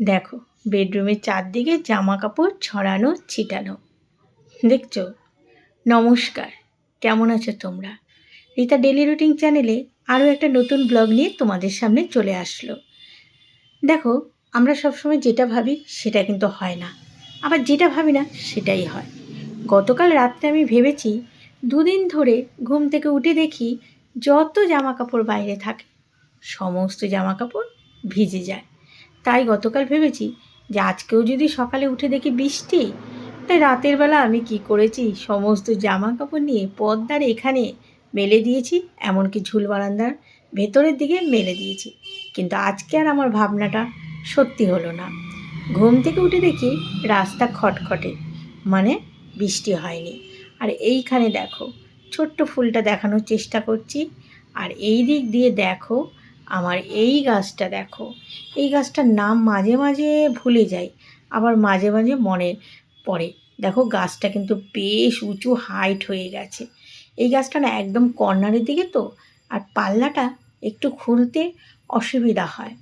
দেখো, বেডরুমের চারদিকে জামা কাপড় ছড়ানো, ছিটানো। দেখছ? নমস্কার, কেমন আছো তোমরা? রীতা ডেলি রুটিন চ্যানেলে আরও একটা নতুন ব্লগ নিয়ে তোমাদের সামনে চলে আসলো। দেখো, আমরা সবসময় যেটা ভাবি সেটা কিন্তু হয় না। আবার যেটা ভাবি না সেটাই হয়। গতকাল রাত্রে আমি ভেবেছি, দুদিন ধরে ঘুম থেকে উঠে দেখি যত জামা কাপড় বাইরে থাকে, সমস্ত জামা কাপড় ভিজে যায়। তাই গতকাল ভেবেছি যে আজকেও যদি সকালে উঠে দেখি বৃষ্টি, তাই রাতের বেলা আমি কি করেছি? সমস্ত জামা কাপড় নিয়ে পর্দার এখানে মেলে দিয়েছি, এমনকি ঝুল বারান্দার ভেতরের দিকে মেলে দিয়েছি। কিন্তু আজকে আর আমার ভাবনাটা সত্যি হলো না। ঘুম থেকে উঠে দেখি রাস্তা খটখটে মানে বৃষ্টি হয়নি। আর এইখানে দেখো, ছোট্ট ফুলটা দেখানোর চেষ্টা করছি। আর এই দিক দিয়ে দেখো আমার এই গাছটা দেখো। এই গাছটার নাম মাঝে মাঝে ভুলে যাই, আবার মাঝে মাঝে মনে পড়ে। দেখো, গাছটা কিন্তু বেশ উঁচু হাইট হয়ে গেছে। এই গাছটা না একদম কর্নারের দিকে তো, আর পাল্লাটা একটু খুলতে অসুবিধা হয়।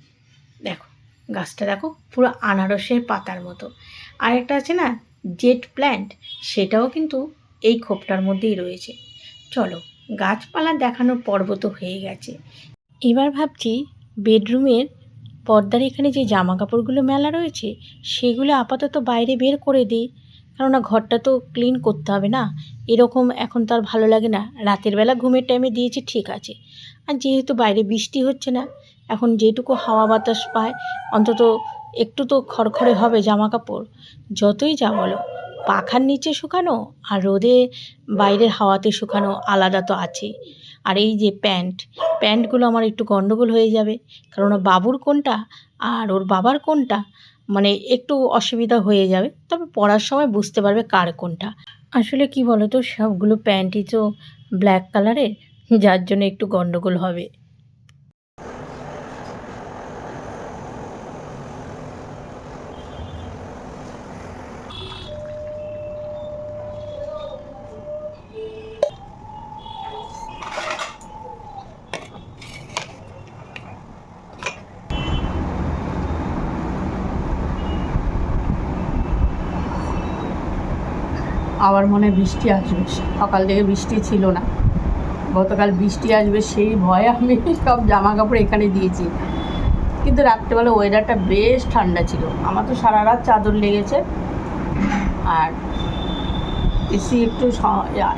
দেখো, গাছটা দেখো, পুরো আনারসের পাতার মতো। আর একটা আছে না, জেট প্ল্যান্ট, সেটাও কিন্তু এই খোপটার মধ্যেই রয়েছে। চলো, গাছপালা দেখানোর পর্ব তো হয়ে গেছে। এবার ভাবছি বেডরুমের পর্দার এখানে যে জামা কাপড়গুলো মেলা রয়েছে, সেগুলো আপাতত বাইরে বের করে দিই। কেননা ঘরটা তো ক্লিন করতে হবে না। এরকম এখন তো আর ভালো লাগে না। রাতের বেলা ঘুমের টাইমে দিয়েছি, ঠিক আছে। আর যেহেতু বাইরে বৃষ্টি হচ্ছে না, এখন যেটুকু হাওয়া বাতাস পায়, অন্তত একটু তো খড়খড়ে হবে জামা কাপড় যতই যা বলো। পাখার নিচে শুকানো আর রোদে বাইরের হাওয়াতে শুকানো আলাদা তো আছে আর এই যে প্যান্ট, প্যান্টগুলো আমার একটু গণ্ডগোল হয়ে যাবে, কারণ বাবুর কোনটা আর ওর বাবার কোনটা মানে একটু অসুবিধা হয়ে যাবে। তবে পরার সময় বুঝতে পারবে কার কোনটা। আসলে কি বলো তো সবগুলো প্যান্টই তো ব্ল্যাক কালারের, যার জন্য একটু গণ্ডগোল হবে। আবার মনে বৃষ্টি আসবে। সকাল থেকে বৃষ্টি ছিল না। গতকাল বৃষ্টি আসবে সেই ভয়ে আমি সব জামা কাপড় এখানে দিয়েছি। কিন্তু রাত্রেবেলা ওয়েদারটা বেশ ঠান্ডা ছিল। আমার তো সারা রাত চাদর লেগেছে। আর এসি একটু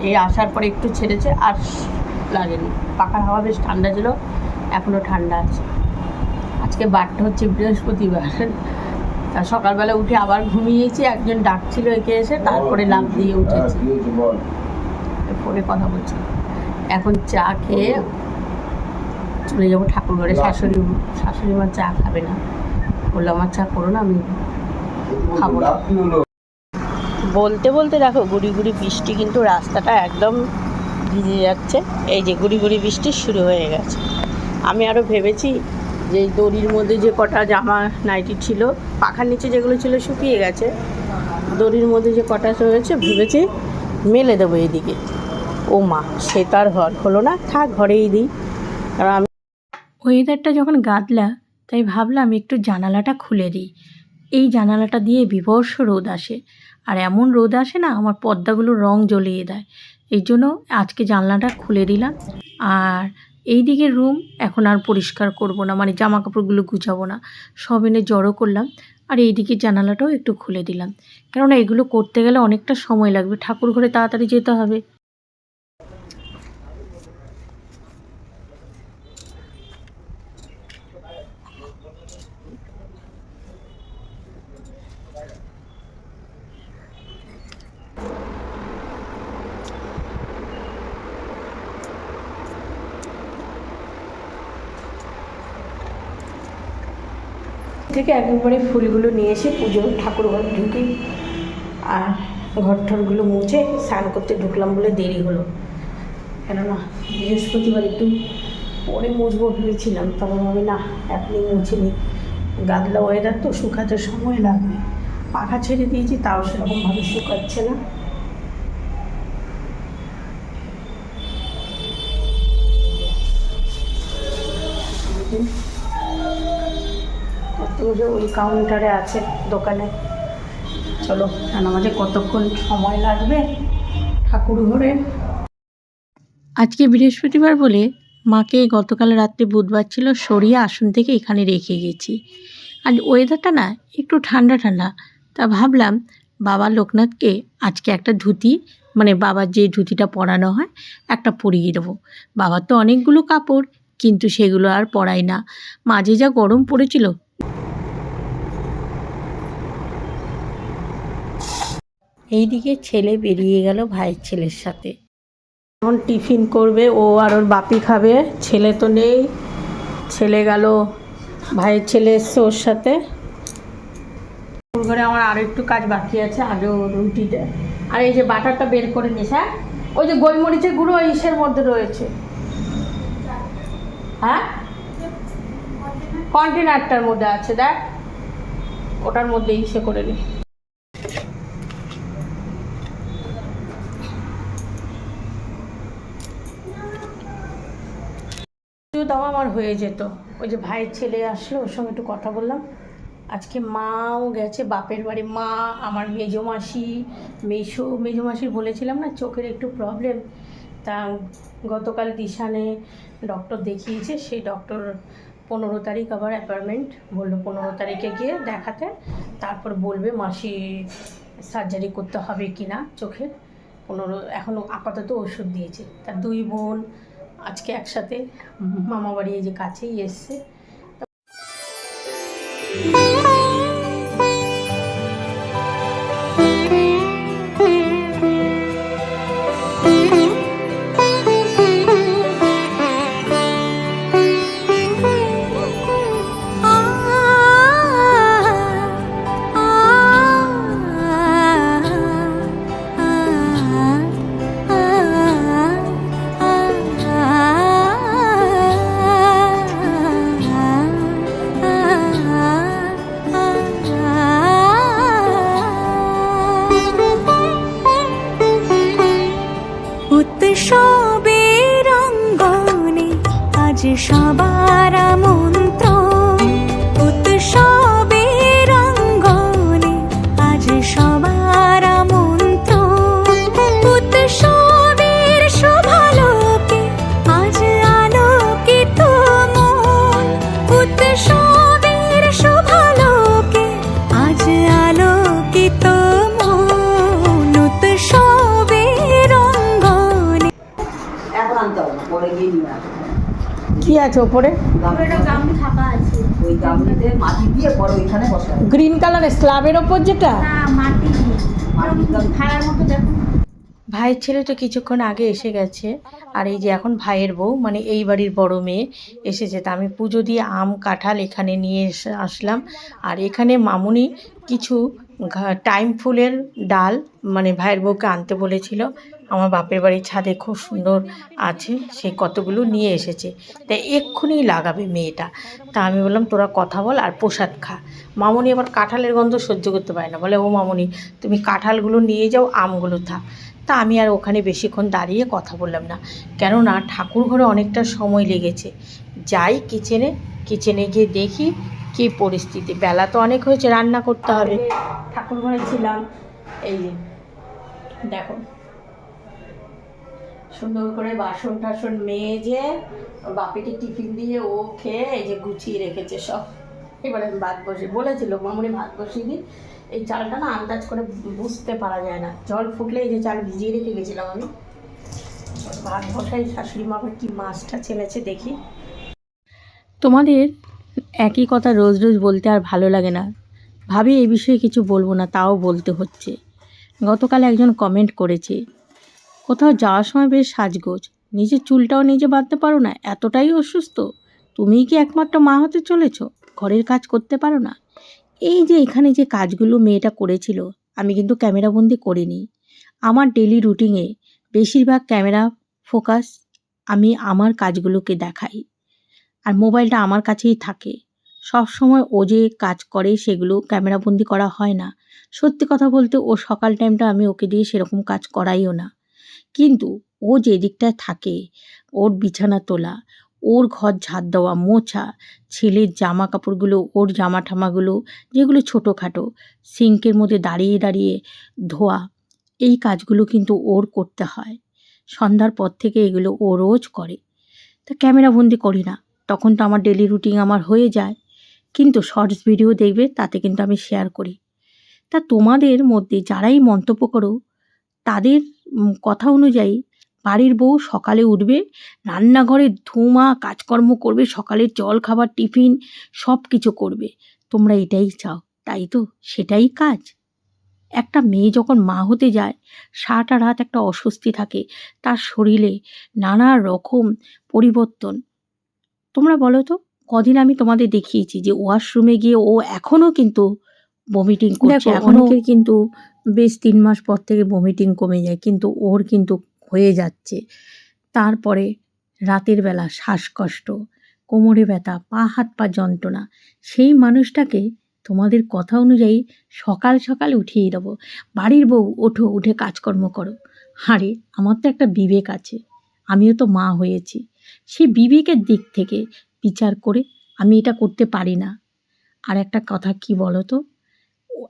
এ আসার পরে একটু ছেড়েছে, আর লাগেনি। পাখার হাওয়া বেশ ঠান্ডা ছিল এখনও ঠান্ডা আছে। আজকে বারটা হচ্ছে বৃহস্পতিবার। সকালবেলা উঠে আবার ঘুমিয়েছি, একজন ডাকছিল একে এসে, তারপরে লাভ দিয়ে উঠেছি। পরে কথা বলছি। এখন চা খেয়ে চলে যাব ঠাকুর ঘরে শাশুড়ি শাশুড়ি মা চা খাবে না। বলল, আমার চা করো না, আমি খাব না। বলতে বলতে দেখো, গুড়ি গুড়ি বৃষ্টি কিন্তু রাস্তাটা একদম ভিজে যাচ্ছে। এই যে গুড়ি গুড়ি বৃষ্টি শুরু হয়ে গেছে। আমি আরও ভেবেছি যে দড়ির মধ্যে যে কটা জামা নাইটি ছিল, পাখার নিচে যেগুলো ছিল শুকিয়ে গেছে, দড়ির মধ্যে যে কটা রয়েছে ভেবেছি মেলে দেবো এদিকে। ও মা সে তার ঘর হলো না, থাক ঘরেই দিই। কারণ আমি ওয়েদারটা যখন গাদলা, তাই ভাবলাম একটু জানালাটা খুলে দিই। এই জানালাটা দিয়ে বিভর্ষ রোদ আসে। আর এমন রোদ আসে না, আমার পর্দাগুলো রং জ্বলিয়ে দেয়। এই জন্য আজকে জানলাটা খুলে দিলাম। আর এই দিকের রুম এখন আর পরিষ্কার করব না মানে জামা কাপড়গুলো গুছাবো না। সব এনে জড়ো করলাম আর এই দিকের জানালাটাও একটু খুলে দিলাম। কেননা এগুলো করতে গেলে অনেকটা সময় লাগবে। ঠাকুর ঘরে তাড়াতাড়ি যেতে হবে। থেকে একেবারে ফুলগুলো নিয়ে এসে পুজো, ঠাকুর ঘর ঢুকি আর ঘর ঠরগুলো মুছে স্নান করতে ঢুকলাম বলে দেরি হলো। কেননা বৃহস্পতিবার একটু পরে মুছবো ভেবেছিলাম, তবে ভাবি, না, এখনই মুছে নিই গাদলা ওয়েদার তো শুকাতে সময় লাগবে। পাখা ছেড়ে দিয়েছি, তাও সেরকমভাবে শুকাচ্ছে না। যে ওই কাউন্টারে আছে, দোকানে। চলো আমাদের কতক্ষণ সময় লাগবে? ঠাকুর ঘরে। আজকে বৃহস্পতিবার বলে মাকে গতকাল রাত্রে বুধবার ছিল সরিয়ে আসন থেকে এখানে রেখে গেছি। আর ওয়েদারটা না একটু ঠান্ডা ঠান্ডা তা ভাবলাম বাবা লোকনাথকে আজকে একটা ধুতি মানে বাবার যে ধুতিটা পরানো হয়, একটা পরিয়ে দেবো। বাবার তো অনেকগুলো কাপড়, কিন্তু সেগুলো আর পরাই না। মাঝে যা গরম পড়েছিল এইদিকে ছেলে বেরিয়ে গেল ভাইয়ের ছেলের সাথে। এখন টিফিন করবে, ও আর ওর বাপি খাবে, ছেলে তো নেই। ছেলে গেল, ভাইয়ের ছেলে এসছে ওর সাথে। ঘরে আমার আরও একটু কাজ বাকি আছে, আগে রুটিটা আর এই যে বাটারটা বের করে নিস হ্যাঁ? ওই যে গোলমরিচের গুঁড়ো ইসের মধ্যে রয়েছে। হ্যাঁ? কন্টেনারটার মধ্যে আছে, দেখ। ওটার মধ্যে ইসে করে নি। দাও আমার হয়ে যেত। ওই যে ভাইয়ের ছেলে আসলো, ওর সঙ্গে একটু কথা বললাম। আজকে মাও গেছে, বাপের বাড়ি। মা, আমার মেজো মাসি মেশো মেজো মাসির বলেছিলাম না, চোখের একটু প্রবলেম তা গতকাল দিশানে ডক্টর দেখিয়েছে, সেই ডক্টর পনেরো তারিখ আবার অ্যাপয়েন্টমেন্ট বলল পনেরো তারিখে গিয়ে দেখাতে। তারপর বলবে মাসি সার্জারি করতে হবে কি না চোখের পনেরো এখনও আপাতত ওষুধ দিয়েছে। তার দুই বোন আজকে একসাথে মামা বাড়ি এই যে কাছেই এসছে। আছে ওপরে। গ্রিন কালারের স্ল্যাবের ওপর যেটা? ভাইয়ের ছেলে তো কিছুক্ষণ আগে এসে গেছে, আর এই যে এখন ভাইয়ের বউ মানে এই বাড়ির বড় মেয়ে এসেছে। তা আমি পুজো দিয়ে আম, কাঁঠাল এখানে নিয়ে আসলাম। আর এখানে মামুনি কিছু টাইম ফুলের ডাল মানে ভাইয়ের বউকে আনতে বলেছিল। আমার বাপের বাড়ির ছাদে খুব সুন্দর আছে সে কতগুলো নিয়ে এসেছে। তাই এক্ষুনি লাগাবে মেয়েটা। তা আমি বললাম, তোরা কথা বল আর প্রসাদ খা। মামুনি আবার কাঁঠালের গন্ধ সহ্য করতে পারে না। বলে, ও মামনি, তুমি কাঁঠালগুলো নিয়ে যাও, আমগুলো থাক তা আমি আর ওখানে বেশিক্ষণ দাঁড়িয়ে কথা বললাম না। কেননা ঠাকুর ঘরে অনেকটা সময় লেগেছে। যাই কিচেনে কিচেনে গিয়ে দেখি কি পরিস্থিতি। বেলা তো অনেক হয়েছে, রান্না করতে হবে। ঠাকুর ঘরে ছিলাম। এই যে, দেখো। সুন্দর করে বাসন টাসন মেজে বাপিকে টিফিন দিয়ে ও খেয়ে এই যে গুছিয়ে রেখেছে সব। এবারে আমি ভাত বসে বলেছিল, মামুনি, ভাত বসিয়ে দিই এই চালটা না আন্দাজ করে বুঝতে পারা যায় না। জল ফুটলে এই যে চাল ভিজিয়ে রেখে গেছিলাম আমি। ভাত বসাই শাশুড়ি মা আবার কি মাছটা ছেলেছে দেখি। তোমাদের একই কথা রোজ রোজ বলতে আর ভালো লাগে না। ভাবি এই বিষয়ে কিছু বলব না, তাও বলতে হচ্ছে। গতকাল একজন কমেন্ট করেছে কোথাও যাওয়ার সময় বেশ সাজগোজ। নিজের চুলটাও নিজে বাঁধতে পারো না, এতটাই অসুস্থ। তুমিই কি একমাত্র মা হতে চলেছ? ঘরের কাজ করতে পারো না? এই যে এখানে যে কাজগুলো মেয়েটা করেছিল, আমি কিন্তু ক্যামেরাবন্দি করিনি। আমার ডেলি রুটিনে বেশিরভাগ ক্যামেরা ফোকাস আমি আমার কাজগুলোকে দেখাই। আর মোবাইলটা আমার কাছেই থাকে। সব সময় ও যে কাজ করে সেগুলো ক্যামেরাবন্দি করা হয় না। সত্যি কথা বলতে ও সকাল টাইমটা আমি ওকে দিয়ে সেরকম কাজ করাইও না। কিন্তু ও যে দিকটায় থাকে, ওর বিছানা তোলা, ওর ঘর ঝাড় দেওয়া, মোছা, ছেলের জামা কাপড়গুলো ওর জামা ঠামাগুলো যেগুলো ছোটোখাটো, সিঙ্কের মধ্যে দাঁড়িয়ে দাঁড়িয়ে ধোয়া, এই কাজগুলো কিন্তু ওর করতে হয়। সন্ধ্যার পর থেকে এগুলো ও রোজ করে। তা ক্যামেরা বন্দি করি না, তখন তো আমার ডেলি রুটিন আমার হয়ে যায়। কিন্তু শর্টস ভিডিও দেখবে, তাতে কিন্তু আমি শেয়ার করি। তা তোমাদের মধ্যে যারাই মন্তব্য করো, তাদের কথা অনুযায়ী বাড়ির বউ সকালে উঠবে, রান্নাঘরে ধুমা, কাজকর্ম করবে সকালের জল খাবার, টিফিন সব কিছু করবে। তোমরা এটাই চাও, তাই তো? সেটাই কাজ। একটা মেয়ে যখন মা হতে যায়, সারাটা রাত একটা অস্বস্তি থাকে, তার শরীরে নানা রকম পরিবর্তন। তোমরা বলো তো, কদিন আমি তোমাদের দেখিয়েছি যে ওয়াশরুমে গিয়ে ও এখনও কিন্তু বমিটিং করছে। অনেকের কিন্তু বেশ তিন মাস পর থেকে বমিটিং কমে যায় কিন্তু ওর কিন্তু হয়ে যাচ্ছে। তারপরে রাতের বেলা শ্বাসকষ্ট কোমরে ব্যথা পা হাত পা যন্ত্রণা সেই মানুষটাকে তোমাদের কথা অনুযায়ী সকাল সকাল উঠিয়ে দেবো। বাড়ির বউ ওঠো উঠে কাজকর্ম করো। আরে আমার তো একটা বিবেক আছে আমিও তো মা হয়েছি। সে বিবেকের দিক থেকে বিচার করে আমি এটা করতে পারি না। আর একটা কথা কি বলো তো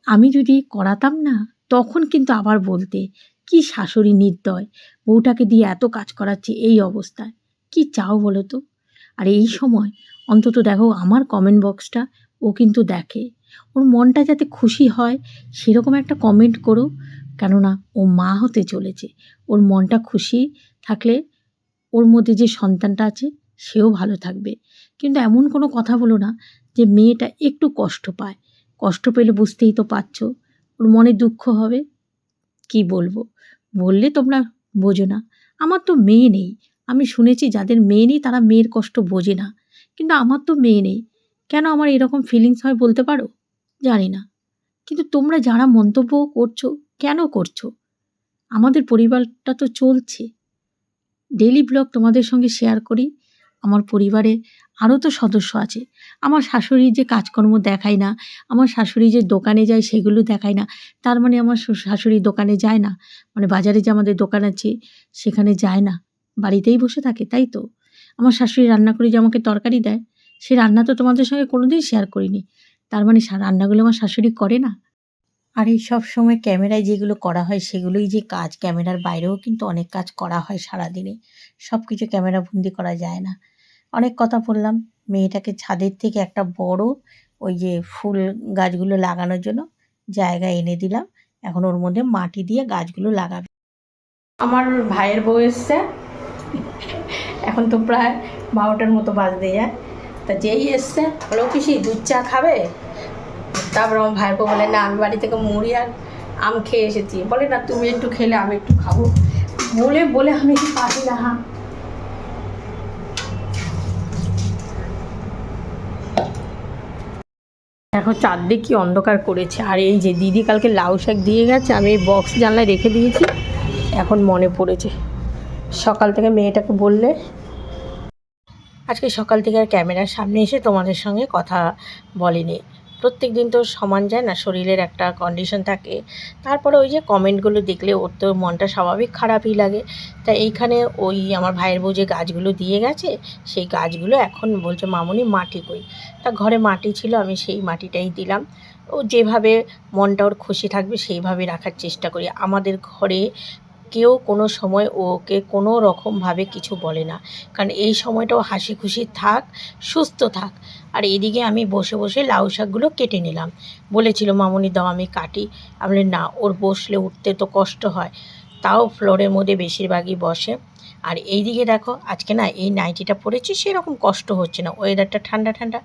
আমি যদি করাতাম না, তখন কিন্তু আবার বলতে, কি শাশুড়ি নির্দয়, বউটাকে দিয়ে এত কাজ করাচ্ছে এই অবস্থায়, কি চাও বলো তো? আর এই সময় অন্তত দেখো আমার কমেন্ট বক্সটা ও কিন্তু দেখে। ওর মনটা যাতে খুশি হয়, সেরকম একটা কমেন্ট করো, কেননা ও মা হতে চলেছে। ওর মনটা খুশি থাকলে ওর মধ্যে যে সন্তানটা আছে, সেও ভালো থাকবে। কিন্তু এমন কোনো কথা বলো না যে মেয়েটা একটু কষ্ট পায়। কষ্ট পেলে বুঝতেই তো পারছ। ওর মনে দুঃখ হবে। কি বলব? বললে তোমরা বোঝো না। আমার তো মেয়ে নেই। আমি শুনেছি যাদের মেয়ে নেই তারা মেয়ের কষ্ট বোঝে না। কিন্তু আমার তো মেয়ে নেই। কেন আমার এরকম ফিলিংস হয় বলতে পারো? জানি না। কিন্তু তোমরা যারা মন্তব্য করছ, কেন করছ? আমাদের পরিবারটা তো চলছে। ডেলি ব্লগ তোমাদের সঙ্গে শেয়ার করি। আমার পরিবারে আরও তো সদস্য আছে। আমার শাশুড়ি যে কাজকর্ম দেখায় না, আমার শাশুড়ি যে দোকানে যায় সেগুলো দেখায় না, তার মানে আমার শাশুড়ি দোকানে যায় না মানে বাজারে যে আমাদের দোকান আছে সেখানে যায় না, বাড়িতেই বসে থাকে, তাই তো? আমার শাশুড়ি রান্না করে যে আমাকে তরকারি দেয়, সে রান্না তো তোমাদের সঙ্গে কোনোদিন শেয়ার করিনি, তার মানে রান্নাগুলো আমার শাশুড়ি করে না। আর এই সব সময় ক্যামেরায় যেগুলো করা হয় সেগুলোই যে কাজ, ক্যামেরার বাইরেও কিন্তু অনেক কাজ করা হয় সারাদিনে সব কিছু ক্যামেরা বন্দি করা যায় না। অনেক কথা বললাম। মেয়েটাকে ছাদের থেকে একটা বড় ওই যে ফুল গাছগুলো লাগানোর জন্য জায়গা এনে দিলাম। এখন ওর মধ্যে মাটি দিয়ে গাছগুলো লাগাবে। আমার ভাইয়ের বউ এসছে। এখন তো প্রায় বারোটার মতো বাজতে যায়। তা যেই এসছে, বলো পিসি, দুধ চা খাবে? তারপর আমার ভাইয়ের বউ বলে, না, আমি বাড়ি থেকে মুড়ি আর আম খেয়ে এসেছি। বলে, না, তুমি একটু খেলে, আমি একটু খাব। বলে বলে আমি পারি না। হ্যাঁ দেখো চারদিক কি অন্ধকার করেছে। আর এই যে দিদি কালকে লাউ শাক দিয়ে গেছে, আমি এই বক্স জানলায় রেখে দিয়েছি, এখন মনে পড়েছে। সকাল থেকে মেয়েটাকে বললে, আজকে সকাল থেকে আর ক্যামেরার সামনে এসে তোমাদের সঙ্গে কথা বলিনি। প্রত্যেক দিন তো সমান যায় না, শরীরের একটা কন্ডিশন থাকে। তারপরে ওই যে কমেন্টগুলো দেখলে ওর তো মনটা স্বাভাবিক খারাপই লাগে। তা এইখানে ওই আমার ভাইয়ের বউ যে গাছগুলো দিয়ে গেছে, সেই গাছগুলো এখন বলছে, মামুনি, মাটি কই? তা ঘরে মাটি ছিল, আমি সেই মাটিটাই দিলাম। ও যেভাবে মনটা ওর খুশি থাকবে, সেইভাবে রাখার চেষ্টা করি। আমাদের ঘরে কেউ কোনো সময় ওকে কোনো রকমভাবে কিছু বলে না। কারণ এই সময়টাও হাসি খুশি থাক, সুস্থ থাক। আর এদিকে আমি বসে বসে লাউ শাকগুলো কেটে নিলাম। বলেছিল, মামুনি, দাও আমি কাটি। আমি না, ওর বসলে উঠতে তো কষ্ট হয়। তাও ফ্লোরের মধ্যে বেশিরভাগই বসে। আর এইদিকে দেখো, আজকে না এই নাইটিটা পরেছি, সেরকম কষ্ট হচ্ছে না। ওয়েদারটা ঠান্ডা ঠান্ডা।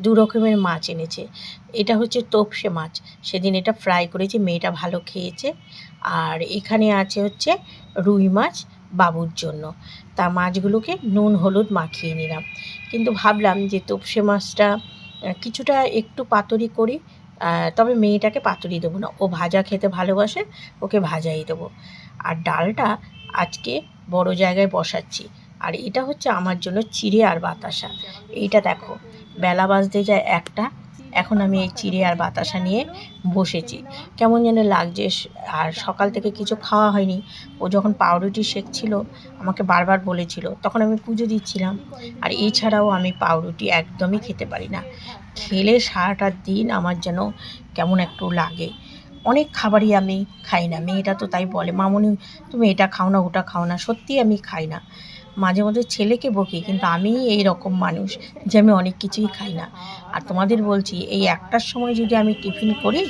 দু রকমের মাছ এনেছে। এটা হচ্ছে তোপসে মাছ। সেদিন এটা ফ্রাই করেছি, মেয়েটা ভালো খেয়েছে। আর এখানে আছে হচ্ছে রুই মাছ। বাবুর জন্য। তা মাছগুলোকে নুন, হলুদ মাখিয়ে নিলাম। কিন্তু ভাবলাম যে তোপসে মাছটা কিছুটা একটু পাতুরি করি তবে মেয়েটাকে পাতুরি দেবো না। ও ভাজা খেতে ভালোবাসে, ওকে ভাজাই দেবো। আর ডালটা আজকে বড় জায়গায় বসাচ্ছি। আর এটা হচ্ছে আমার জন্য চিড়ে আর বাতাসা। এইটা দেখো, বেলা বাজতে যায় একটা এখন আমি এই চিড়ে আর বাতাসা নিয়ে বসেছি। কেমন যেন লাগছে আর সকাল থেকে কিছু খাওয়া হয়নি। ও যখন পাউরুটি শেখছিল আমাকে বারবার বলেছিল, তখন আমি পুজো দিচ্ছিলাম। আর এছাড়াও আমি পাউরুটি একদমই খেতে পারি না। খেলে সারাটা দিন আমার যেন কেমন একটু লাগে। অনেক খাবারই আমি খাই না। মেয়েটা তো তাই বলে, মামনি, তুমি এটা খাও না, ওটা খাও না। সত্যি আমি খাই না। মাঝে মধ্যে ছেলেকে বকি, কিন্তু আমি এই রকম মানুষ যে আমি অনেক কিছুই খাই না। আর তোমাদের বলছি, এই একটার সময় যদি আমি টিফিন করি,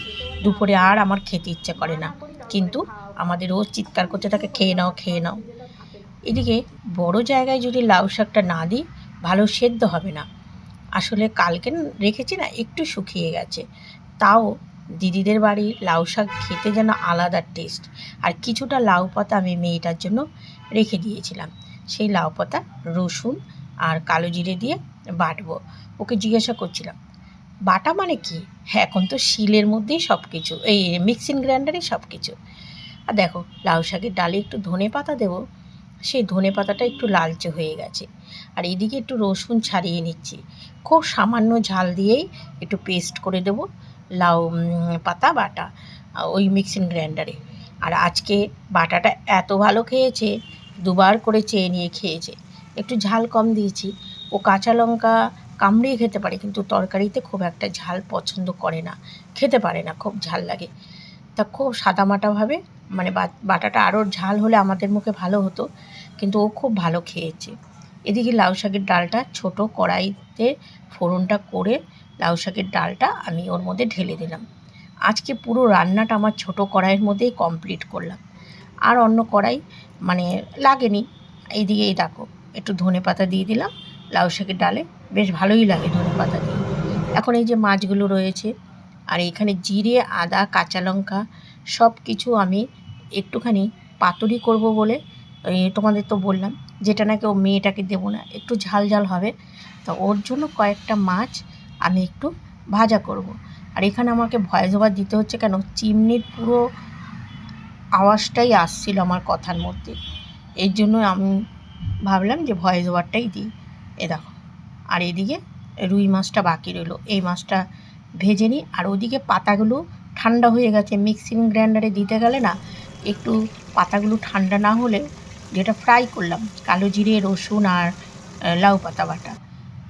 দুপুরে আর আমার খেতে ইচ্ছে করে না। কিন্তু আমাদের রোজ চিৎকার করতে থাকে খেয়ে নাও খেয়ে নাও। এদিকে বড় জায়গায় যদি লাউ শাকটা না দিই, ভালো সেদ্ধ হবে না। আসলে কালকে রেখেছি না, একটু শুকিয়ে গেছে। তাও দিদিদের বাড়ি লাউ শাক খেতে যেন আলাদা টেস্ট। আর কিছুটা লাউ পাতা আমি মেয়েটার জন্য রেখে দিয়েছিলাম। সেই লাউ পাতা, রসুন আর কালো জিরে দিয়ে বাটবো। ওকে জিজ্ঞাসা করছিলাম, বাটা মানে কি? হ্যাঁ এখন তো শিলের মধ্যেই সব কিছু এই মিক্সিং গ্রাইন্ডারে সব কিছু আর দেখো, লাউ শাকের ডালে একটু ধনে পাতা দেবো, সেই ধনে পাতাটা একটু লালচে হয়ে গেছে। আর এদিকে একটু রসুন ছাড়িয়ে নিচ্ছি। খুব সামান্য ঝাল দিয়েই একটু পেস্ট করে দেবো লাউ পাতা, বাটা, ওই মিক্সিং গ্রাইন্ডারে আর আজকে বাটাটা এত ভালো খেয়েছে দুবার করে চেয়ে নিয়ে খেয়েছে। একটু ঝাল কম দিয়েছি। ও কাঁচা লঙ্কা কামড়িয়ে খেতে পারে, কিন্তু তরকারিতে খুব একটা ঝাল পছন্দ করে না। খেতে পারে না, খুব ঝাল লাগে। তা খুব সাদামাটাভাবে মানে বাটাটা আরও ঝাল হলে আমাদের মুখে ভালো হতো, কিন্তু ও খুব ভালো খেয়েছে। এদিকে লাউ শাকের ডালটা ছোট কড়াইতে ফোড়নটা করে লাউ শাকের ডালটা আমি ওর মধ্যে ঢেলে দিলাম। আজকে পুরো রান্নাটা আমার ছোট কড়াইয়ের মধ্যেই কমপ্লিট করলাম। আর অন্য কড়াই মানে লাগেনি। এইদিকে এই দেখো, একটু ধনে পাতা দিয়ে দিলাম, লাউ শাকের ডালে। বেশ ভালোই লাগে ধনে পাতা দিয়ে। এখন এই যে মাছগুলো রয়েছে, আর এখানে জিরে, আদা, কাঁচা লঙ্কা সব কিছু আমি একটুখানি পাতুরি করব বলে তোমাদের তো বললাম, যেটা নাকি ও মেয়েটাকে দেবো না, একটু ঝাল ঝাল হবে। তো ওর জন্য কয়েকটা মাছ আমি একটু ভাজা করব। আর এখানে আমাকে ভয়েস দিতে হচ্ছে কেন? চিমনির পুরো আওয়াজটাই আসছিল আমার কথার মধ্যে। এর জন্য আমি ভাবলাম যে ভয়েস ওভারটাই দিই। এ দেখো, আর এদিকে রুই মাছটা বাকি রইল। এই মাছটা ভেজে নিই, আর ওদিকে পাতাগুলো ঠান্ডা হয়ে গেছে। মিক্সিং গ্রাইন্ডারে দিতে গেলে না, একটু পাতাগুলো ঠান্ডা না হলে যেটা ফ্রাই করলাম, কালো জিরে, রসুন আর লাউ পাতা বাটা।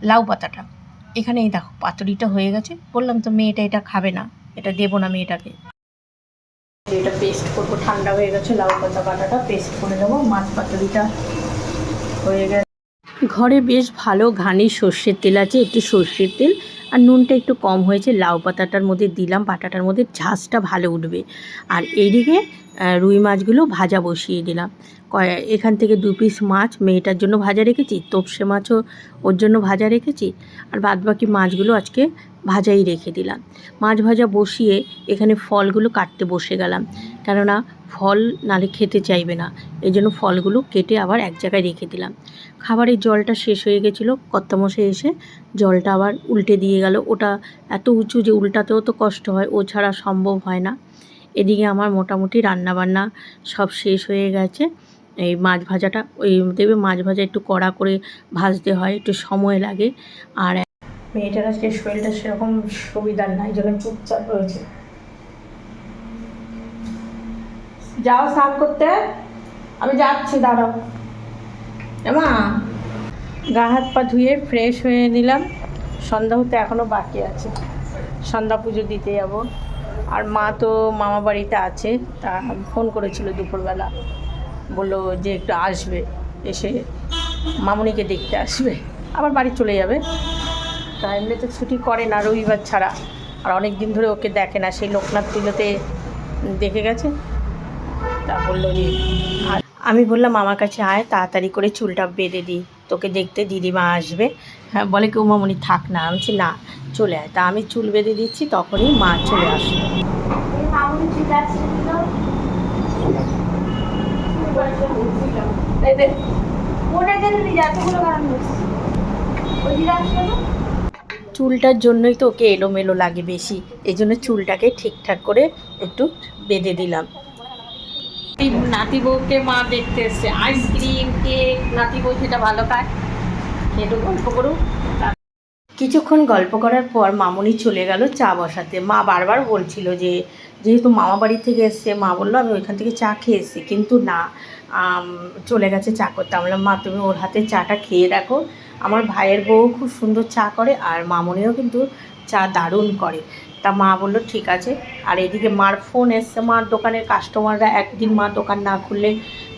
লাউ পাতাটা, এখানে এই দেখো, পাতুরিটা হয়ে গেছে। বললাম তো মেয়েটা এটা খাবে না, এটা দেবো না মেয়েটাকে। এটা পেস্ট করব। ঠান্ডা হয়ে গেছে, লাউ পাতা বাটাটা পেস্ট করে দেবো মাছ পাতুরিটা হয়ে গেছে। ঘরে বেশ ভালো ঘানি সর্ষের তেল আছে, একটু সর্ষের তেল। আর নুনটা একটু কম হয়েছে, লাউ পাতাটার মধ্যে দিলাম, বাটাটার মধ্যে ঝাঁসটা ভালো উঠবে। আর এইদিকে রুই মাছগুলো ভাজা বসিয়ে দিলাম। এখান থেকে দু পিস মাছ, মেয়েটার জন্য ভাজা রেখেছি, তোপসে মাছও ওর জন্য ভাজা রেখেছি। আর বাদবাকি মাছগুলো আজকে ভাজাই রেখে দিলাম। মাছ ভাজা বসিয়ে এখানে ফলগুলো কাটতে বসে গেলাম। কেননা ফল নালে খেতে চাইবে না এই জন্য ফলগুলো কেটে আবার এক জায়গায় রেখে দিলাম। খাবারের জলটা শেষ হয়ে গেছিল, কর্তামশাই এসে জলটা আবার উল্টে দিয়ে গেল। ওটা এত উঁচু যে উল্টাতেও তো কষ্ট হয়, ও ছাড়া সম্ভব হয় না। এদিকে আমার মোটামুটি রান্নাবান্না সব শেষ হয়ে গেছে। এই মাছ ভাজাটা, ওই দেবে মাছ ভাজা একটু কড়া করে ভাজতে হয়, একটু সময় লাগে। আর মেয়েটার আজকে শরীরটা সেরকম সুবিধার নাই জন্য চুপচাপ রয়েছে। যাও স্নান করতে। আমি যাচ্ছি, দাঁড়াও। এমা, গা হাত পা ধুয়ে ফ্রেশ হয়ে নিলাম। সন্ধ্যা হতে এখনও বাকি আছে। সন্ধ্যা পুজো দিতে যাব। আর মা তো মামা বাড়িতে আছে, তা ফোন করেছিল দুপুরবেলা। বলল যে একটু আসবে, এসে মামুনিকে দেখতে আসবে। আবার বাড়ি চলে যাবে। তা এমনি তো ছুটি করে না রবিবার ছাড়া। আর অনেক দিন ধরে ওকে দেখে না সেই লোকনাথ পুজোতে দেখে গেছে। তা বলল যে আমি বললাম আমার কাছে আয় তাড়াতাড়ি করে চুলটা বেঁধে দিই। তোকে দেখতে দিদিমা আসবে। হ্যাঁ বলে কেউ মামনি থাক না। আমি বলছি না চলে আয়। তা আমি চুল বেঁধে দিচ্ছি তখনই মা চলে আসলো। চুলটার জন্যই তো ওকে এলোমেলো লাগে বেশি। এই জন্য চুলটাকে ঠিকঠাক করে একটু বেঁধে দিলাম। এই নাতি বউকে মা দেখতে এসছে। আইসক্রিম কেক নাতি বউ যেটা ভালো খায় একটু গল্প করুক। কিছুক্ষণ গল্প করার পর মামনি চলে গেল চা বসাতে। মা বারবার বলছিল যে যেহেতু মামা বাড়ি থেকে এসছে মা বলল আমি ওইখান থেকে চা খেয়ে এসেছি। কিন্তু না চলে গেছে চা করতে। আমি বললাম মা তুমি ওর হাতে চাটা খেয়ে দেখো। আমার ভাইয়ের বউ খুব সুন্দর চা করে আর মামনিও কিন্তু চা দারুণ করে। তা মা বলল ঠিক আছে। আর এদিকে মার ফোন এসছে মার দোকানের কাস্টমাররা একদিন মা দোকান না খুললে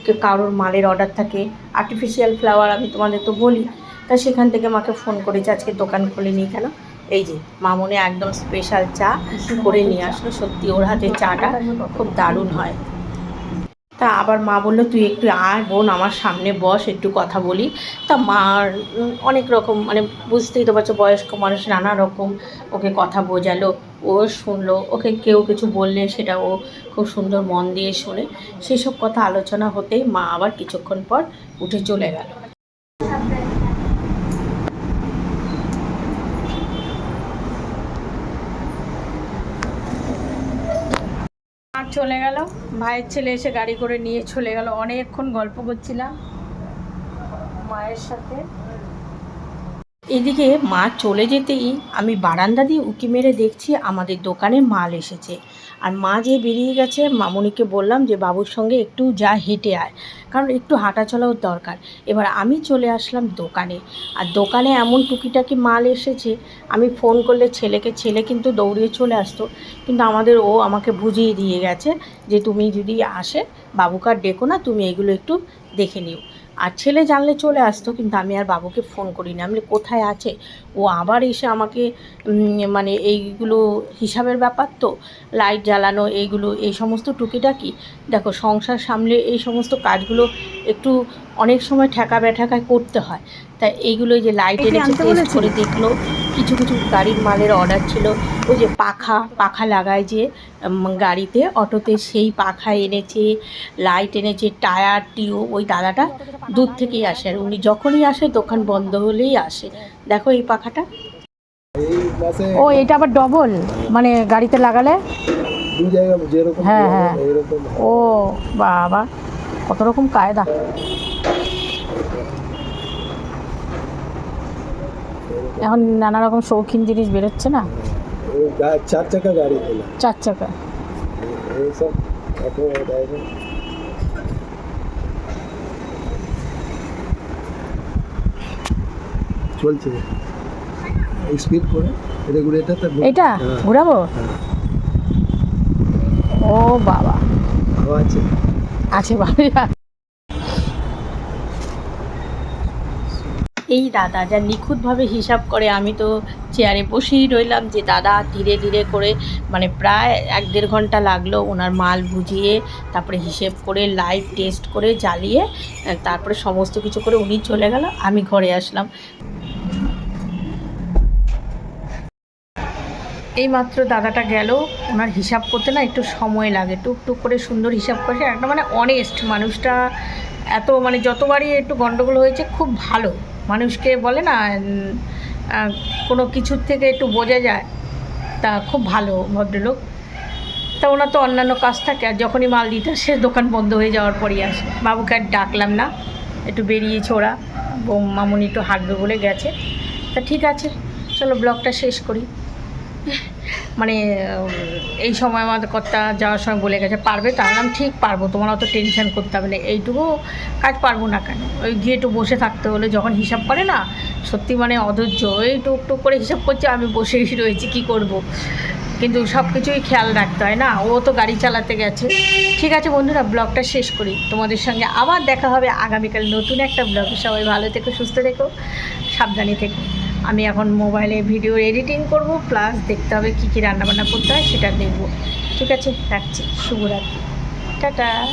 কে কারোর মালের অর্ডার থাকে। আর্টিফিশিয়াল ফ্লাওয়ার আমি তোমাদের তো বলি। তা সেখান থেকে মাকে ফোন করেছে আজকে দোকান খুলে খুলিনি কেন? এই যে মামনে একদম স্পেশাল চা করে নিয়ে আসলো। সত্যি ওর হাতে চাটা খুব দারুণ হয়। তা আবার মা বলল, তুই একটু আয় বোন, আমার সামনে বস, একটু কথা বলি। তা মার অনেক রকম মানে বুঝতেই তো পারছ, বয়স্ক মানুষ নানা রকম ওকে কথা বোঝালো, ও শুনলো, ওকে কেউ কিছু বললে সেটা ও খুব সুন্দর মন দিয়ে শোনে, সেসব কথা আলোচনা হতেই মা আবার কিছুক্ষণ পর উঠে চলে গেল। চলে গেল। ভাইয়ের ছেলে এসে গাড়ি করে নিয়ে চলে গেল। অনেকক্ষণ গল্প করছিলাম মায়ের সাথে। এদিকে মা চলে যেতেই আমি বারান্দা দিয়ে উঁকি মেরে দেখছি আমাদের দোকানে মাল এসেছে। আর মা যে বেরিয়ে গেছে, মামুনিকে বললাম যে, বাবুর সঙ্গে একটু যা হেঁটে আয়, কারণ একটু হাঁটা চলাও দরকার। এবার আমি চলে আসলাম দোকানে। আর দোকানে এমন টুকিটাকি মাল এসেছে, আমি ফোন করলে ছেলেকে, ছেলে কিন্তু দৌড়িয়ে চলে আসতো, কিন্তু আমাদের ও আমাকে বুঝিয়ে দিয়ে গেছে যে, তুমি যদি আসে বাবুকার ডেকো না, তুমি এগুলো একটু দেখে নিও। আর ছেলে জানলে চলে আসতো, কিন্তু আমি আর বাবুকে ফোন করি না আমি কোথায় আছে? ও আবার এসে আমাকে মানে এইগুলো হিসাবের ব্যাপার তো লাইট জ্বালানো, এইগুলো, এই সমস্ত টুকিটাকি। দেখো, সংসার সামলে এই সমস্ত কাজগুলো একটু অনেক সময় ঠেকা ব্যাঠাকায় করতে হয়। তাই এইগুলো যে লাইট এনেছে টেস্ট? করে দেখল কিছু কিছু গাড়ির মালের অর্ডার ছিল। ওই যে পাখা পাখা লাগায় যে গাড়িতে অটোতে সেই পাখা এনেছে লাইট এনেছে টায়ার টিউব ওই দাদাটা দূর থেকেই আসে। আর উনি যখনই আসে দোকান বন্ধ হলেই আসে। দেখো এই পাখাটা। ও এটা আবার ডবল মানে গাড়িতে লাগালে? দু জায়গা যেরকম হ্যাঁ, হ্যাঁ। ও বাবা কত রকম কায়দা। এখন নানা রকম শৌখিন জিনিস বেরোচ্ছে না? চার চাকা গাড়ি চার চাকা। এইসব চলছে। স্পিড করে। রেগুলেটারটা এইটা হ্যাঁ, ঘুরাবো? হ্যাঁ। ও বাবা। আছে। আছে বাড়ি এই দাদা যা নিখুঁতভাবে হিসাব করে, আমি তো চেয়ারে বসেই রইলাম যে দাদা ধীরে ধীরে করে মানে প্রায় এক দেড় ঘণ্টা লাগল ওনার মাল বুঝিয়ে, তারপরে হিসেব করে লাইট টেস্ট করে জ্বালিয়ে তারপরে সমস্ত কিছু করে উনি চলে গেল, আমি ঘরে আসলাম। এই মাত্র দাদাটা গেল, ওনার হিসাব করতে না একটু সময় লাগে টুকটুক করে সুন্দর হিসাব করে একটা মানে অনেস্ট মানুষটা, এত মানে যতবারই একটু গন্ডগোল হয়েছে, খুব ভালো। মানুষকে বলে না কোনো কিছুর থেকে একটু বোঝা যায়, তা খুব ভালো ভদ্রলোক। তা ওনার তো অন্যান্য কাজ থাকে, আর যখনই মাল দিতে সে দোকান বন্ধ হয়ে যাওয়ার পরই আসে। বাবুকে আর ডাকলাম না, একটু বেরিয়েছে ওরা মামুনি একটু হাঁটবে বলে গেছে। তা ঠিক আছে, চলো ব্লগটা শেষ করি। মানে এই সময় আমার কর্তা যাওয়ার সময় বলে গেছে, পারবে? তা বললাম ঠিক পারব, তোমার অত টেনশন করতে হবে না। এইটুকু কাজ পারব না কেন? ওই গিয়ে একটু বসে থাকতে হলে যখন হিসাব করে না, সত্যি মানে অধৈর্য, এই টুক টুক করে হিসাব করছে, আমি বসেই রয়েছি, কি করব। কিন্তু সব কিছুই খেয়াল রাখতে হয় না, ও তো গাড়ি চালাতে গেছে। ঠিক আছে বন্ধুরা, ব্লগটা শেষ করি। তোমাদের সঙ্গে আবার দেখা হবে আগামীকাল নতুন একটা ব্লগে। সবাই ভালো থেকো, সুস্থ থেকো, সাবধানে থেকো। আমি এখন মোবাইলে ভিডিও এডিটিং করব, প্লাস দেখতে হবে কী কী রান্নাবান্না করতে হয়, সেটা দেখব। ঠিক আছে, রাখছি। শুভরাত্রি। টাটা।